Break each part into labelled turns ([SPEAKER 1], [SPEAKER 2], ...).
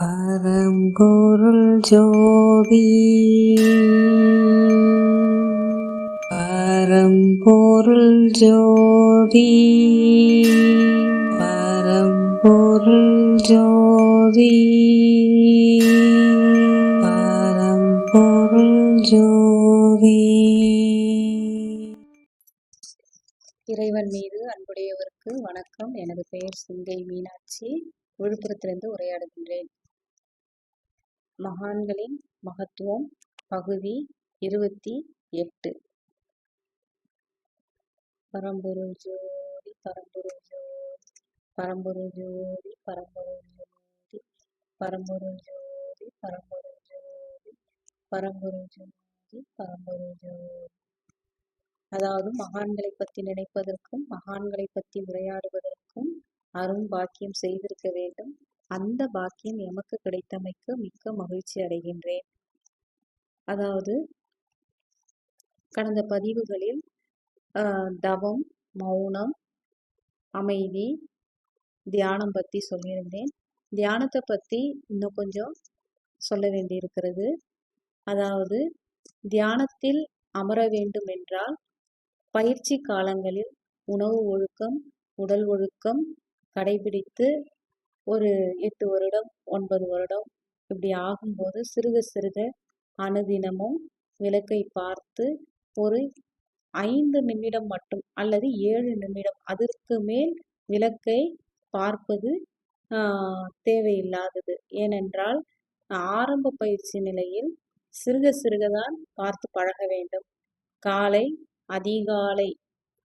[SPEAKER 1] பரம்பொருள் ஜோதி. பரம்பொருள் ஜோதி. பரம்பொருள் ஜோதி. பரம்பொருள் ஜோதி.
[SPEAKER 2] இறைவன் மீது அன்புடையவருக்கு வணக்கம். எனது பெயர் சிங்கை மீனாட்சி. விழுப்புரத்திலிருந்து உரையாடுகின்றேன். மகான்களின் மகத்துவம் பகுதி இருபத்தி எட்டு. பரம்பொரு ஜோதி பரம்பொரு ஜோதி பரம்பொரு ஜோதி பரம்பொரு ஜோதி பரம்பொரு ஜோதி பரம்பொரு ஜோதி பரம்பொரு ஜோதி பரம்பொரு ஜோதி. அதாவது மகான்களை பற்றி நினைப்பதற்கும் மகான்களை பற்றி உரையாடுவதற்கும் அரும் பாக்கியம் செய்திருக்க வேண்டும். அந்த பாக்கியம் எமக்கு கிடைத்தமைக்கு மிக்க மகிழ்ச்சி அடைகின்றேன். அதாவது கடந்த பதிவுகளில் தவம் மௌனம் அமைதி தியானம் பற்றி சொல்லியிருந்தேன். தியானத்தை பற்றி இன்னும் கொஞ்சம் சொல்ல வேண்டியிருக்கிறது. அதாவது தியானத்தில் அமர வேண்டும் என்றால் பயிற்சி காலங்களில் உணவு ஒழுக்கம் உடல் ஒழுக்கம் கடைபிடித்து ஒரு எட்டு வருடம் ஒன்பது வருடம் இப்படி ஆகும்போது சிறுக சிறுக அனுதினமும் விளக்கை பார்த்து ஒரு ஐந்து நிமிடம் மட்டும் அல்லது ஏழு நிமிடம் அதற்கு மேல் விளக்கை பார்ப்பது தேவையில்லாதது. ஏனென்றால் ஆரம்ப பயிற்சி நிலையில் சிறுக சிறுகதான் பார்த்து பழக வேண்டும். காலை அதிகாலை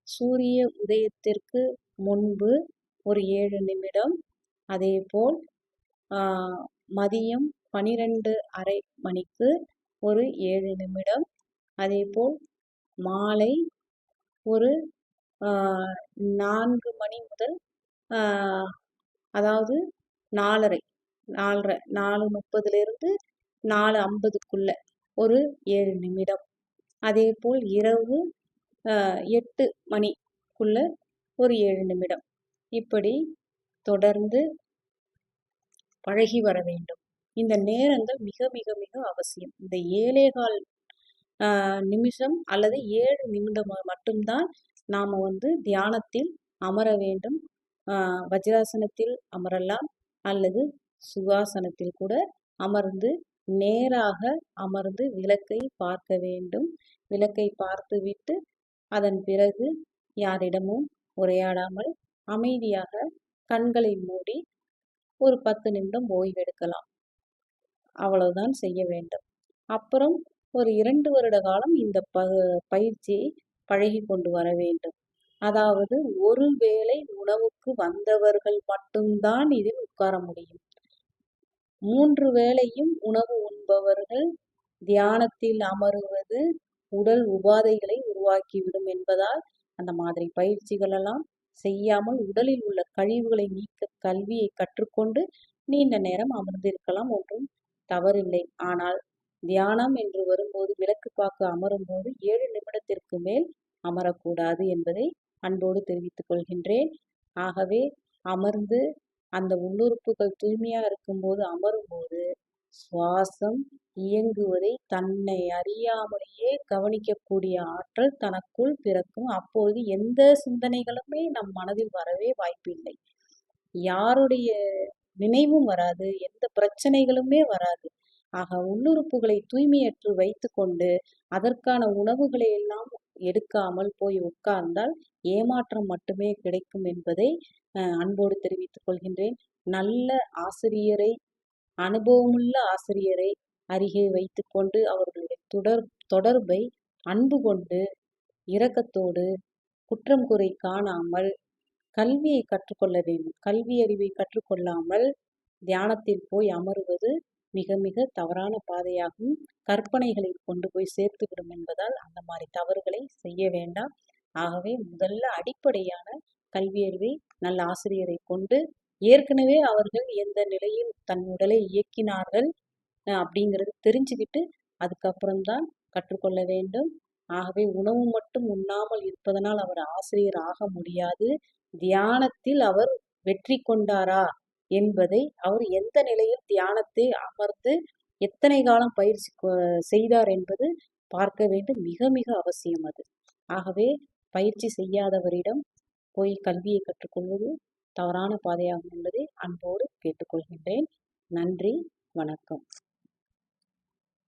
[SPEAKER 2] சூரிய உதயத்திற்கு முன்பு ஒரு ஏழு நிமிடம் அதேபோல் மதியம் பனிரெண்டு அரை மணிக்கு ஒரு ஏழு நிமிடம். அதேபோல் மாலை ஒரு நான்கு மணி முதல் அதாவது நாலரை நாலரை நாலு முப்பதுலேருந்து நாலு ஐம்பதுக்குள்ள ஒரு ஏழு நிமிடம். அதேபோல் இரவு எட்டு மணிக்குள்ள ஒரு ஏழு நிமிடம். இப்படி தொடர்ந்து பழகி வர வேண்டும். இந்த நேரங்கள் மிக மிக மிக அவசியம். இந்த ஏழேகால் நிமிஷம் அல்லது ஏழு நிமிடம் மட்டும்தான் நாம் வந்து தியானத்தில் அமர வேண்டும். வஜ்ராசனத்தில் அமரலாம் அல்லது சுகாசனத்தில் கூட அமர்ந்து நேராக அமர்ந்து விளக்கை பார்க்க வேண்டும். விளக்கை பார்த்துவிட்டு அதன் பிறகு யாரிடமும் உரையாடாமல் அமைதியாக கண்களை மூடி ஒரு பத்து நிமிடம் ஓய்வெடுக்கலாம். அவ்வளவுதான் செய்ய வேண்டும். அப்புறம் ஒரு இரண்டு வருட காலம் இந்த ப பயிற்சியை பழகி கொண்டு வர வேண்டும். அதாவது ஒரு வேளை உணவுக்கு வந்தவர்கள் மட்டும்தான் இதில் உட்கார முடியும். மூன்று வேளையும் உணவு உண்பவர்கள் தியானத்தில் அமருவது உடல் உபாதைகளை உருவாக்கிவிடும் என்பதால் அந்த மாதிரி பயிற்சிகளெல்லாம் செய்யாமல் உடலில் உள்ள கழிவுகளை நீக்க கல்வியை கற்றுக்கொண்டு நீண்ட நேரம் அமர்ந்திருக்கலாம். ஒன்றும் தவறில்லை. ஆனால் தியானம் என்று வரும்போது விளக்கு பார்க்க அமரும் போது ஏழு நிமிடத்திற்கு மேல் அமரக்கூடாது என்பதை அன்போடு தெரிவித்துக் கொள்கின்றேன். ஆகவே அமர்ந்து அந்த உள்ளுறுப்புகள் தூய்மையாக இருக்கும்போது அமரும்போது சுவாசம் இயங்குவதை தன்னை அறியாமலேயே கவனிக்கக்கூடிய ஆற்றல் தனக்குள் பிறக்கும். அப்போது எந்த சிந்தனைகளுமே நம் மனதில் வரவே வாய்ப்பில்லை. யாருடைய நினைவும் வராது எந்த பிரச்சனைகளுமே வராது. ஆக உள்ளுறுப்புகளை தூய்மையற்று வைத்து கொண்டு அதற்கான உணவுகளை எல்லாம் எடுக்காமல் போய் உட்கார்ந்தால் ஏமாற்றம் மட்டுமே கிடைக்கும் என்பதை அன்போடு தெரிவித்துக் கொள்கின்றேன். நல்ல ஆசிரியரை அனுபவமுள்ள ஆசிரியரை அருகே வைத்துக்கொண்டு அவர்களுடைய தொடர் தொடர்பை அன்பு கொண்டு இரக்கத்தோடு குற்றம் குறை காணாமல் கல்வியை கற்றுக்கொள்ள வேண்டும். கல்வி அறிவை கற்றுக்கொள்ளாமல் தியானத்தில் போய் அமருவது மிக மிக தவறான பாதையாகும். கற்பனைகளை கொண்டு போய் சேர்த்துவிடும் என்பதால் அந்த மாதிரி தவறுகளை செய்ய வேண்டாம். ஆகவே முதல்ல அடிப்படையான கல்வி அறிவை நல்ல ஆசிரியரை கொண்டு ஏற்கனவே அவர்கள் எந்த நிலையில் தன் உடலை இயக்கினார்கள் அப்படிங்கிறது தெரிஞ்சுக்கிட்டு அதுக்கப்புறம்தான் கற்றுக்கொள்ள வேண்டும். ஆகவே உணவு மட்டும் உண்ணாமல் இருப்பதனால் அவர் ஆசிரியர் ஆக முடியாது. தியானத்தில் அவர் வெற்றி கொண்டாரா என்பதை அவர் எந்த நிலையில் தியானத்தை அமர்ந்து எத்தனை காலம் பயிற்சி செய்தார் என்பது பார்க்க வேண்டும். மிக மிக அவசியம் அது. ஆகவே பயிற்சி செய்யாதவரிடம் போய் கல்வியை கற்றுக்கொள்வது தவறான பாதையாகும் என்பதை அன்போடு கேட்டுக்கொள்கின்றேன். நன்றி வணக்கம்.